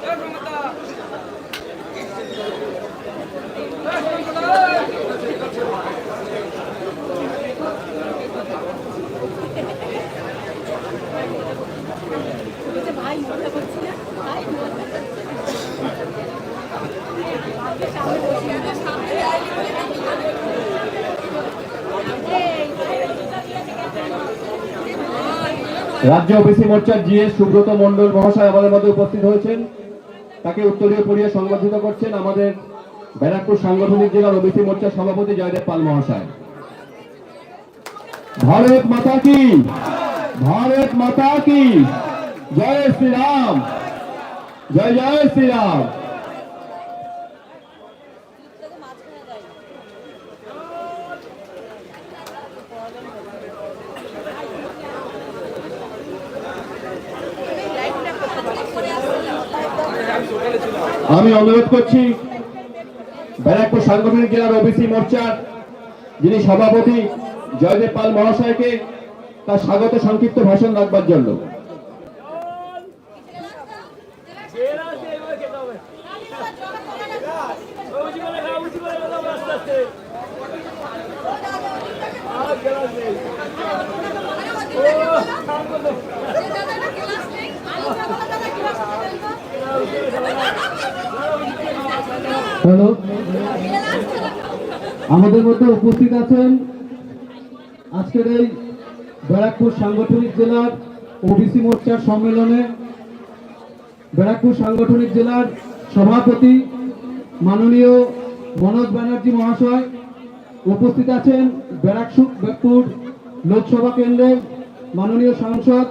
잘 먹었다. রাজ্য ওবিসি মোর্চার জিএস সুব্রত মণ্ডল মহাশয় আমাদের মধ্যে উপস্থিত হয়েছেন। তাকে উত্তরীয় পড়িয়ে সংবর্ধিত করছেন আমাদের ব্যারাকপুর সাংগঠনিক জেলার ওবিসি মোর্চার সভাপতি জয়দেব পাল মহাশয়। ভারত মাতা কি? ভারত মাতা কি? জয় শ্রীরাম। জয় জয় শ্রীরাম আমি অনুরোধ করছি ব্যারাকপুর সাংগঠনিক জেলার ওবিসি মোর্চার যিনি সভাপতি জয়দেব পাল মহাশয়কে তার স্বাগত সংক্ষিপ্ত ভাষণ রাখবার জন্য। হ্যালো আমাদের মধ্যে উপস্থিত আছেন আজকের এই ব্যারাকপুর সাংগঠনিক জেলার ওবিসি মোর্চার সম্মেলনে ব্যারাকপুর সাংগঠনিক জেলার সভাপতি মাননীয় মনোজ ব্যানার্জি মহাশয় উপস্থিত আছেন ব্যারাকপুর লোকসভা কেন্দ্রের মাননীয় সাংসদ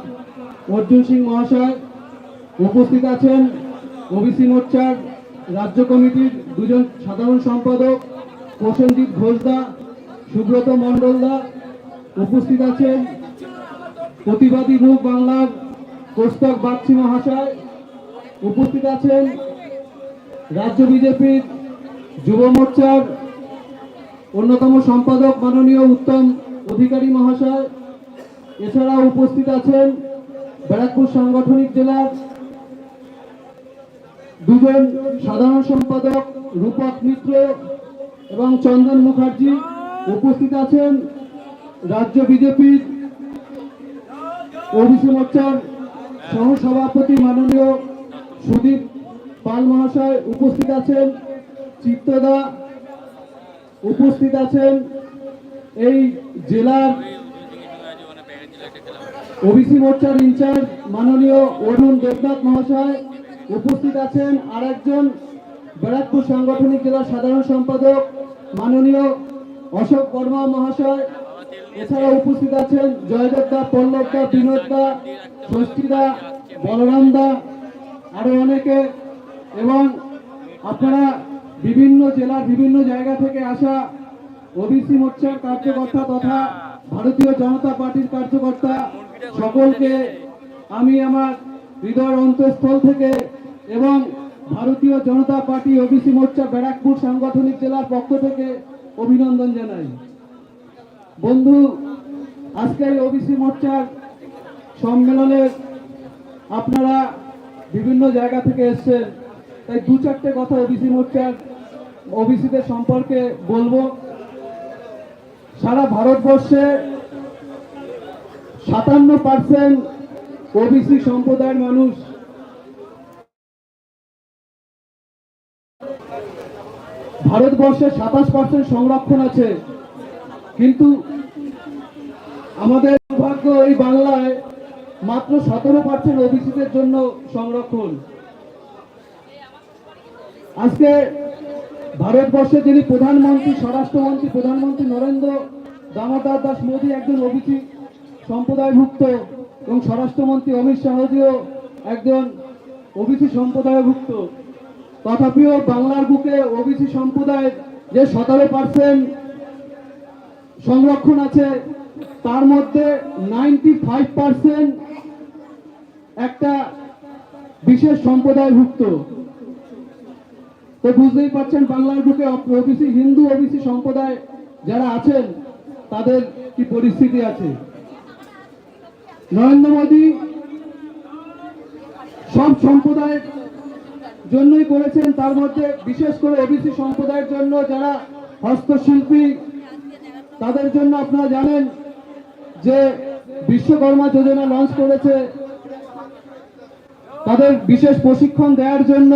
অর্জুন সিং মহাশয়। উপস্থিত আছেন ওবিসি মোর্চার রাজ্য কমিটির দুজন সাধারণ সম্পাদক, প্রসেনজিৎ ঘোষদা, সুব্রত মণ্ডলদা উপস্থিত আছেন। প্রতিবাদী মুখ বাংলার কোস্তক বাগচি মহাশয় উপস্থিত আছেন। রাজ্য বিজেপির যুব মোর্চার অন্যতম সম্পাদক মাননীয় উত্তম অধিকারী মহাশয়। এছাড়াও উপস্থিত আছেন ব্যারাকপুর সাংগঠনিক জেলার দুজন সাধারণ সম্পাদক রূপক মিত্র এবং চন্দন মুখার্জি উপস্থিত আছেন রাজ্য বিজেপির ওবিসি মোর্চার সহসভাপতি মাননীয় সুদীপ পাল মহাশয় উপস্থিত আছেন চিত্তদা উপস্থিত আছেন। এই জেলার ওবিসি মোর্চার ইনচার্জ মাননীয় অরুণ দেবনাথ মহাশয় উপস্থিত আছেন আরেকজন ব্যারাকপুর সাংগঠনিক জেলার সাধারণ সম্পাদক মাননীয় অশোক বর্মা মহাশয়। এছাড়া উপস্থিত আছেন জয়দেব দা পল্লব দা বিনোদ ষষ্ঠীদা বলরাম দা আরও অনেকে। এবং আপনারা বিভিন্ন জেলার বিভিন্ন জায়গা থেকে আসা ওবিসি মোর্চার কার্যকর্তা তথা ভারতীয় জনতা পার্টির কার্যকর্তা, সকলকে আমি আমার হৃদয়ের অন্তঃস্থল থেকে এবং ভারতীয় জনতা পার্টি ওবিসি মোর্চা ব্যারাকপুর সাংগঠনিক জেলার পক্ষ থেকে অভিনন্দন জানাই। বন্ধু, আজকে এই ওবিসি মোর্চার সম্মেলনে আপনারা বিভিন্ন জায়গা থেকে এসছেন। তাই দু চারটে কথা ওবিসি মোর্চার, ওবিসিদের সম্পর্কে বলব। সারা ভারতবর্ষে সাতান্ন পার্সেন্ট ওবিসি সম্প্রদায়ের মানুষ ভারতবর্ষে সাতাশ পার্সেন্ট সংরক্ষণ আছে। কিন্তু আমাদের সৌভাগ্য এই বাংলায় মাত্র সতেরো পার্সেন্ট ওবিসিদের জন্য সংরক্ষণ। আজকে ভারতবর্ষে যিনি প্রধানমন্ত্রী, স্বরাষ্ট্রমন্ত্রী, প্রধানমন্ত্রী নরেন্দ্র দামোদর দাস মোদী একজন ওবিসি সম্প্রদায়ভুক্ত এবং স্বরাষ্ট্রমন্ত্রী অমিত শাহজিও একজন ওবিসি সম্প্রদায়ভুক্ত। তথাপিও বাংলার বুকে ওবিসি সম্প্রদায়ের যে সতেরো পার্সেন্ট সংরক্ষণ আছে, তার মধ্যে নাইনটি ফাইভ পার্সেন্ট একটা বিশেষ সম্প্রদায়ভুক্ত। তো বুঝতেই পারছেন বাংলার বুকে ওবিসি, হিন্দু ওবিসি সম্প্রদায় যারা আছেন, তাদের কি পরিস্থিতি আছে? নরেন্দ্র মোদী সব সম্প্রদায়ের জন্যই করেছেন, তার মধ্যে বিশেষ করে এবিসি সম্প্রদায়ের জন্য যারা হস্তশিল্পী, তাদের জন্য আপনারা জানেন যে বিশ্বকর্মা যোজনা লঞ্চ করেছে। তাদের বিশেষ প্রশিক্ষণ দেওয়ার জন্য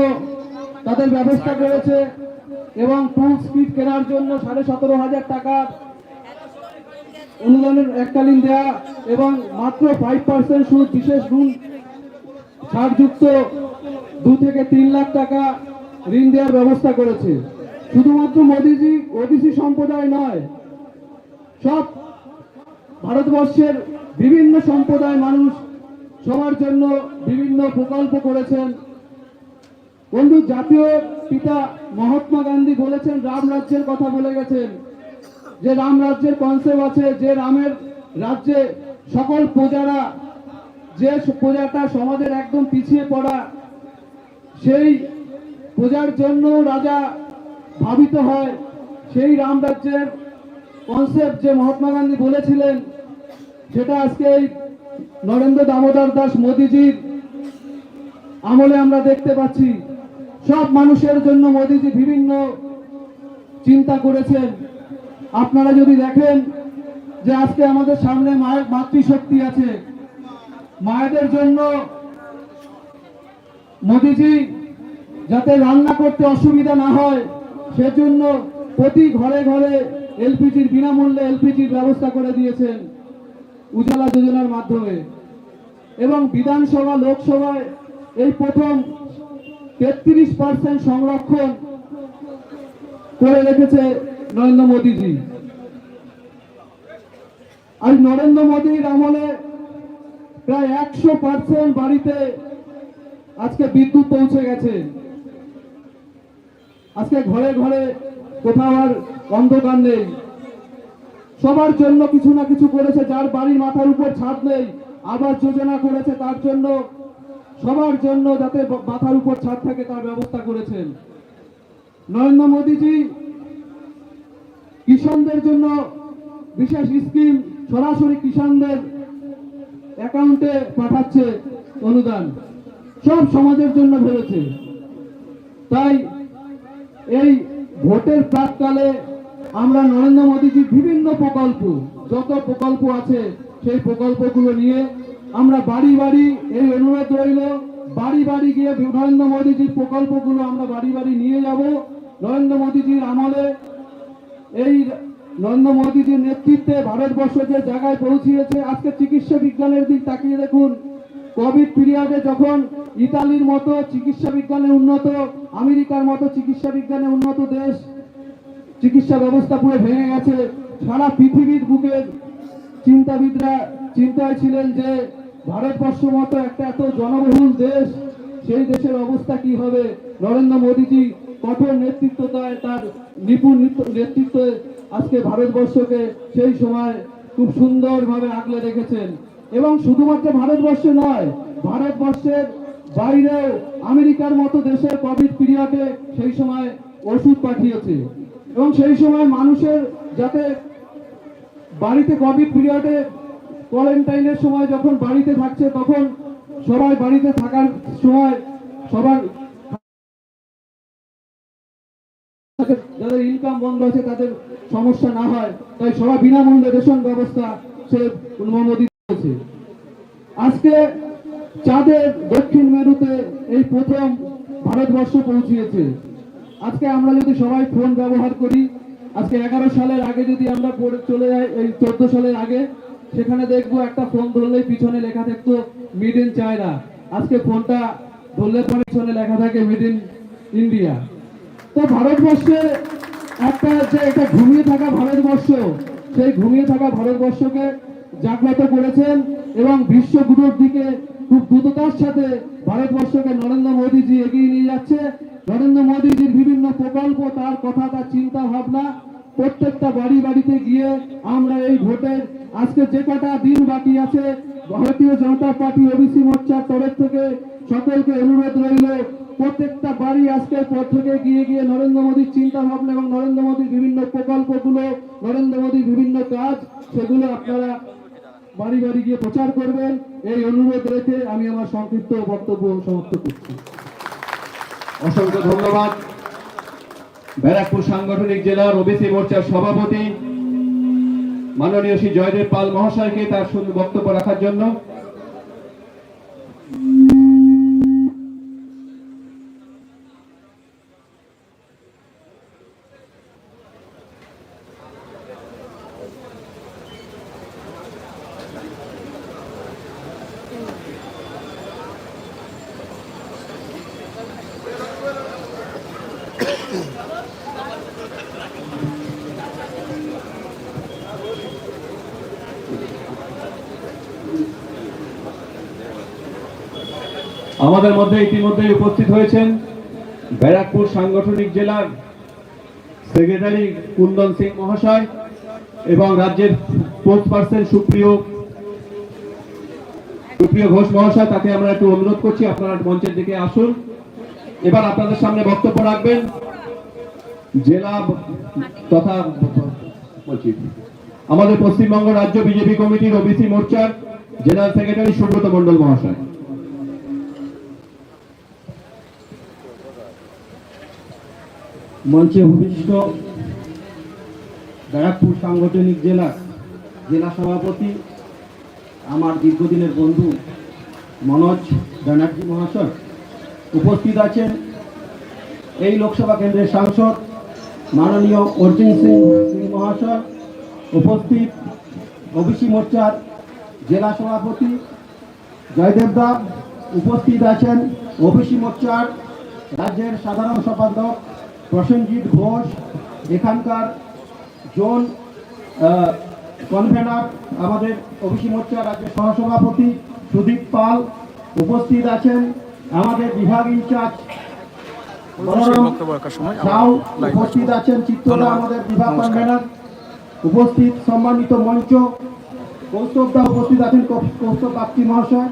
তাদের ব্যবস্থা করেছে এবং টুল স্পিড কেনার জন্য সাড়ে সতেরো হাজার টাকার অনুদানের এককালীন দেয়া এবং মাত্র ফাইভ পার্সেন্ট সুদ, বিশেষ ঋণ ছাড়যুক্ত দু থেকে তিন লাখ টাকা ঋণ দেওয়ার ব্যবস্থা করেছে। শুধুমাত্র মোদিজি, ওবিসি সম্প্রদায় নয়, সব ভারতবর্ষের বিভিন্ন সম্প্রদায় মানুষ সবার জন্য বিভিন্ন প্রকল্প করেছেন। বন্ধু, জাতীয় পিতা মহাত্মা গান্ধী বলেছেন, রাম রাজ্যের কথা বলে গেছেন, যে রাম রাজ্যের কনসেপ্ট আছে, যে রামের রাজ্যে সকল প্রজারা, যে প্রজাটা সমাজের একদম পিছিয়ে পড়া সেই প্রজার জন্য রাজা ভাবিত হয়। সেই রাম রাজ্যের কনসেপ্ট যে মহাত্মা গান্ধী বলেছিলেন, সেটা আজকে এই নরেন্দ্র দামোদর দাস মোদিজির আমলে আমরা দেখতে পাচ্ছি। সব মানুষের জন্য মোদিজি বিভিন্ন চিন্তা করেছেন। আপনারা যদি দেখেন যে আজকে আমাদের সামনে মায়ের মাতৃশক্তি আছে, মায়েদের জন্য মোদিজি, যাতে রান্না করতে অসুবিধা না হয়, সেজন্য প্রতি ঘরে ঘরে এলপিজির বিনামূল্যে এলপিজির ব্যবস্থা করে দিয়েছেন উজালা যোজনার মাধ্যমে। এবং বিধানসভা, লোকসভায় এই প্রথম তেত্রিশ পার্সেন্ট সংরক্ষণ করে রেখেছে নরেন্দ্র মোদীজি। আজ নরেন্দ্র মোদীর আমলে প্রায় একশো পার্সেন্ট বাড়িতে আজকে বিদ্যুৎ পৌঁছে গেছে। আজকে ঘরে ঘরে কোথাও আর অন্ধকার নেই। সবার জন্য কিছু না কিছু করেছে, যার বাড়ির মাথার উপর ছাদ নেই, আবার যোজনা করেছে তার জন্য। সবার জন্য যাতে মাথার উপর ছাদ থাকে তার ব্যবস্থা করেছেন। নরেন্দ্র মোদীজি, কিষানদের জন্য বিশেষ স্কিম সরাসরি কিষানদের অ্যাকাউন্টে পাঠাচ্ছে অনুদান। সব সমাজের জন্য ভেবেছে। তাই এই ভোটের প্রাককালে আমরা নরেন্দ্র মোদীজির বিভিন্ন প্রকল্প, যত প্রকল্প আছে সেই প্রকল্পগুলো নিয়ে আমরা বাড়ি বাড়ি এই অনুরোধ রইল, বাড়ি বাড়ি গিয়ে নরেন্দ্র মোদীজির প্রকল্পগুলো আমরা বাড়ি বাড়ি নিয়ে যাব। নরেন্দ্র মোদীজির আমলে এই নরেন্দ্র মোদীজির নেতৃত্বে ভারতবর্ষ যে জায়গায় পৌঁছিয়েছে, আজকে চিকিৎসা বিজ্ঞানের দিক তাকিয়ে দেখুন কোভিড পিরিয়ডে যখন ইতালির মতো চিকিৎসা বিজ্ঞানে উন্নত, আমেরিকার মতো চিকিৎসা বিজ্ঞানে উন্নত দেশ, চিকিৎসা ব্যবস্থা পুরো ভেঙে গেছে। সারা পৃথিবীর বুকের চিন্তাবিদরা চিন্তায় ছিলেন যে, ভারতবর্ষ মতো একটা এত জনবহুল দেশ, সেই দেশের অবস্থা কি হবে? নরেন্দ্র মোদীজি কঠোর নেতৃত্ব দেয় তার নিপুণ নেতৃত্বে আজকে ভারতবর্ষকে সেই সময় খুব সুন্দরভাবে আগলে রেখেছেন। এবং শুধুমাত্র ভারতবর্ষে নয়, ভারতবর্ষের বাইরে আমেরিকার মতো দেশের কোভিড পিরিয়ডে সেই সময় ওষুধ পাঠিয়েছে। এবং সেই সময় মানুষের যাতে বাড়িতে কোভিড পিরিয়ডে কোয়ারেন্টাইনের সময় যখন বাড়িতে থাকছে, তখন সবাই বাড়িতে থাকার সময় সবার যাদের ইনকাম বন্ধ আছে, তাদের সমস্যা না হয়, তাই সবাই বিনামূল্যে রেশন ব্যবস্থা সে করেছে আজকে চাঁদের দক্ষিণ মেরুতে এই প্রথম ভারতবর্ষ পৌঁছিয়েছে। আজকে আমরা যদি সবাই ফোন ব্যবহার করি, আজকে এগারো সালের আগে যদি আমরা পড়ে চলে যাই, এই চোদ্দ সালের আগে, সেখানে দেখব একটা ফোন ধরলেই পিছনে লেখা থাকতো মিড ইন চায়না আজকে ফোনটা ধরলে পরে পিছনে লেখা থাকে মিড ইন ইন্ডিয়া তো ভারতবর্ষের একটা যে, এটা ঘুমিয়ে থাকা ভারতবর্ষ, সেই ঘুমিয়ে থাকা ভারতবর্ষকে জাগ্রত করেছেন এবং বিশ্বগুরুর দিকে খুব দ্রুততার সাথে ভারতবর্ষকে নরেন্দ্র মোদীজি এগিয়ে নিয়ে যাচ্ছে। নরেন্দ্র মোদীজির বিভিন্ন প্রকল্প, তার কথা, তার চিন্তা ভাবনা, প্রত্যেকটা বাড়ি বাড়িতে গিয়ে আমরা এই ভোটের আজকে যে কটা দিন বাকি আছে, ভারতীয় জনতা পার্টি, ওবিসি মোর্চার তরফ থেকে সকলকে অনুরোধ রইল, প্রত্যেকটা বাড়ি আজকের পর থেকে গিয়ে গিয়ে নরেন্দ্র মোদীর চিন্তা ভাবনা এবং নরেন্দ্র মোদীর বিভিন্ন প্রকল্পগুলো, নরেন্দ্র মোদীর বিভিন্ন কাজ, সেগুলো আপনারা বাড়ি বাড়ি গিয়ে প্রচার করবেন, এই অনুরোধ রেখে আমি আমার সংক্ষিপ্ত বক্তব্য সমাপ্ত করছি। অসংখ্য ধন্যবাদ। ব্যারাকপুর সাংগঠনিক জেলার ওবিসি মোর্চার সভাপতি মাননীয় শ্রী জয়দেব পাল মহাশয়কে তার সুন্দর বক্তব্য রাখার জন্য। আমাদের মধ্যে ইতিমধ্যে উপস্থিত হয়েছেন ব্যারাকপুর সাংগঠনিক জেলার সেক্রেটারি কুন্দন সিং মহাশয় এবং রাজ্যের স্পোর্টস সুপ্রিয় সুপ্রিয় ঘোষ মহাশয়, তাকে আমরা একটু অনুরোধ করছি, আপনারা মঞ্চের দিকে আসুন। এবার আপনাদের সামনে বক্তব্য রাখবেন। জেলা তথা আমাদের পশ্চিমবঙ্গ রাজ্য বিজেপি কমিটির ওবিসি মোর্চার জেনারেল সেক্রেটারি সুব্রত মণ্ডল মহাশয়। মঞ্চে উপবিষ্ট ব্যারাকপুর সাংগঠনিক জেলার জেলা সভাপতি, আমার দীর্ঘদিনের বন্ধু মনোজ ব্যানার্জি মহাশয় উপস্থিত আছেন। এই লোকসভা কেন্দ্রের সাংসদ মাননীয় অর্জুন সিং মহাশয় উপস্থিত। ওবিসি মোর্চার জেলা সভাপতি জয়দেব দা উপস্থিত আছেন। ওবিসি মোর্চার রাজ্যের সাধারণ সম্পাদক প্রসেনজিৎ ঘোষ এখানকার জোন কনভেনার আমাদের ওবিসি মোর্চা রাজ্যের সহসভাপতি সুদীপ পাল উপস্থিত আছেন। আমাদের বিভাগ ইনচার্জ উপস্থিত আছেন। ধন্যবাদ। আমাদের বিভাগ কনভেনার। উপস্থিত সম্মানিত মঞ্চ কৌস্তবদা উপস্থিত আছেন কৌস্তব বাপ্তি মহাশয়।